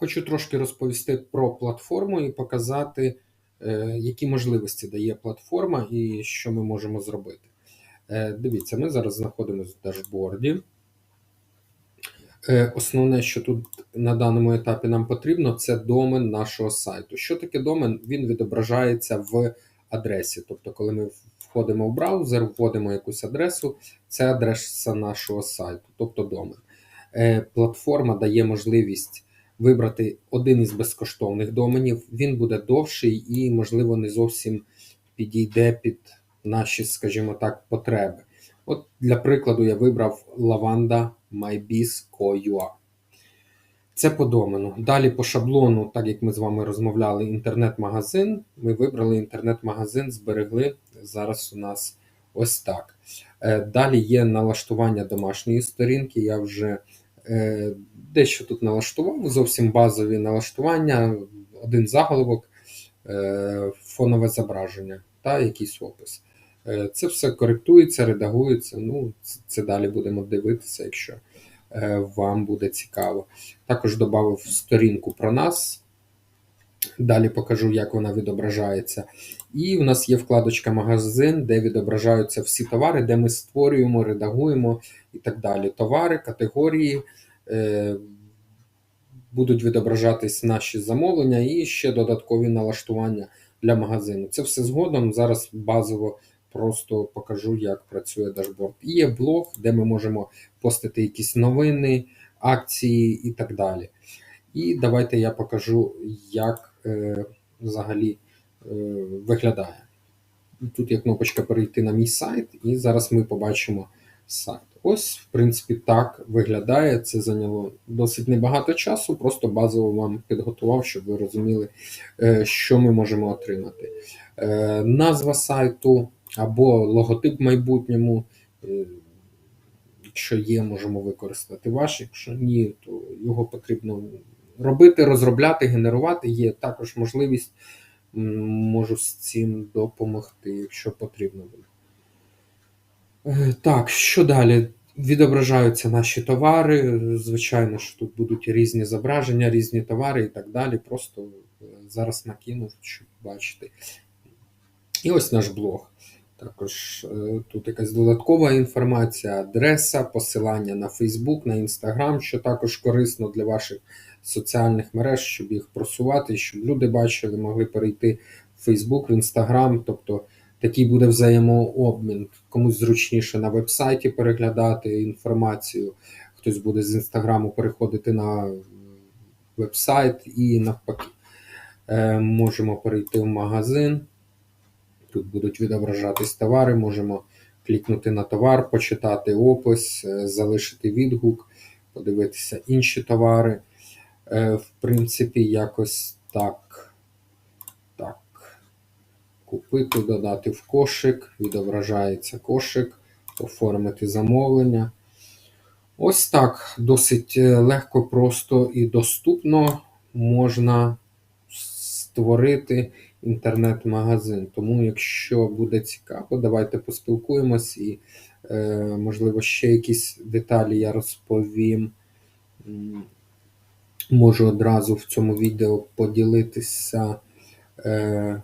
Хочу трошки розповісти про платформу і показати, е, які можливості дає платформа і що ми можемо зробити. Е, Дивіться, ми зараз знаходимося в дашборді. Е, Основне, що тут на даному етапі нам потрібно, це домен нашого сайту. Що таке домен? Він відображається в адресі. Тобто, коли ми входимо в браузер, вводимо якусь адресу, це адреса нашого сайту, тобто домен. Платформа дає можливість вибрати один із безкоштовних доменів. Він буде довший і, можливо, не зовсім підійде під наші, скажімо так, потреби. От для прикладу я вибрав Lavanda mybiz.co.ua. Це по домену. Далі по шаблону, так як ми з вами розмовляли, інтернет-магазин. Ми вибрали інтернет-магазин, зберегли. Зараз у нас ось так. Е, Далі є налаштування домашньої сторінки. Я вже дещо тут налаштував, зовсім базові налаштування, один заголовок, е, фонове зображення та якийсь опис. Е, Це все коректується, редагується. Ну, це- далі будемо дивитися, якщо е, вам буде цікаво. Також додав сторінку про нас. Далі покажу, як вона відображається. І в нас є вкладочка магазин, де відображаються всі товари, де ми створюємо, редагуємо і так далі. Товари, категорії. Е, будуть відображатись наші замовлення і ще додаткові налаштування для магазину. Це все згодом. Зараз базово просто покажу, як працює дашборд. І є блог, де ми можемо постити якісь новини, акції і так далі. І давайте я покажу, як взагалі е, виглядає. Тут є кнопочка перейти на мій сайт, і зараз ми побачимо сайт. Ось, в принципі, так виглядає. Це зайняло досить небагато часу, просто базово вам підготував, щоб ви розуміли, е, що ми можемо отримати. Е, Назва сайту або логотип в майбутньому. е, Якщо є, можемо використати ваш. Якщо ні, то його потрібно робити, розробляти, генерувати. Є також можливість, можу з цим допомогти, якщо потрібно буде. Е, Так, що далі? Відображаються наші товари. Звичайно, що тут будуть різні зображення, різні товари і так далі. Просто е, зараз накинув, щоб бачити. І ось наш блог. Також е, тут якась додаткова інформація, адреса, посилання на Facebook, на Instagram, що також корисно для ваших соціальних мереж, щоб їх просувати, щоб люди бачили, могли перейти в Facebook, в Instagram. Тобто такий буде взаємообмін. Комусь зручніше на вебсайті переглядати інформацію, хтось буде з інстаграму переходити на вебсайт і навпаки. Е, Можемо перейти в магазин. Тут будуть відображатись товари, можемо клікнути на товар, почитати опис, е, залишити відгук, подивитися інші товари. Е, В принципі, якось так. Так. Купити, додати в кошик, відображається кошик, оформити замовлення. Ось так. Досить е, легко, просто і доступно можна створити інтернет-магазин. Тому, якщо буде цікаво, давайте поспілкуємось і, е, можливо, ще якісь деталі я розповім. Можу одразу в цьому відео поділитися е,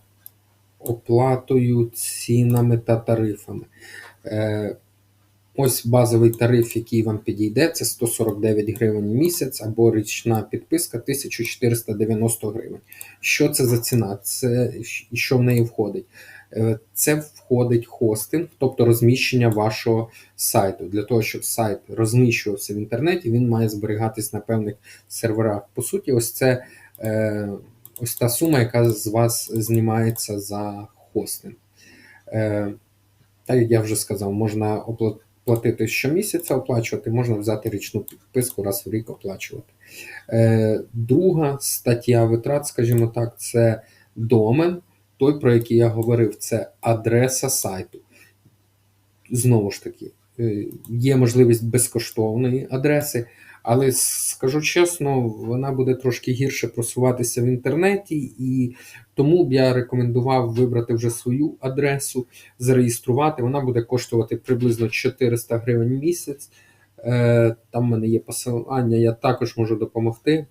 оплатою, цінами та тарифами. Ось базовий тариф, який вам підійде, це 149 гривень в місяць або річна підписка 1490 гривень. Що це за ціна? Це і що в неї входить? Е, Це входить хостинг, тобто розміщення вашого сайту. Для того, щоб сайт розміщувався в інтернеті, він має зберігатись на певних серверах. По суті, ось це е, ось та сума, яка з вас знімається за хостинг. Е, Так як я вже сказав, можна оплатити платити щомісяця, оплачувати, можна взяти річну підписку раз в рік оплачувати. Е, Друга стаття витрат, скажімо так, це домен, той, про який я говорив, це адреса сайту. Знову ж таки, е, є можливість безкоштовної адреси, але скажу чесно, вона буде трошки гірше просуватися в інтернеті, і тому б я рекомендував вибрати вже свою адресу, зареєструвати. Вона буде коштувати приблизно 400 гривень в місяць. Е, Там в мене є посилання, я також можу допомогти.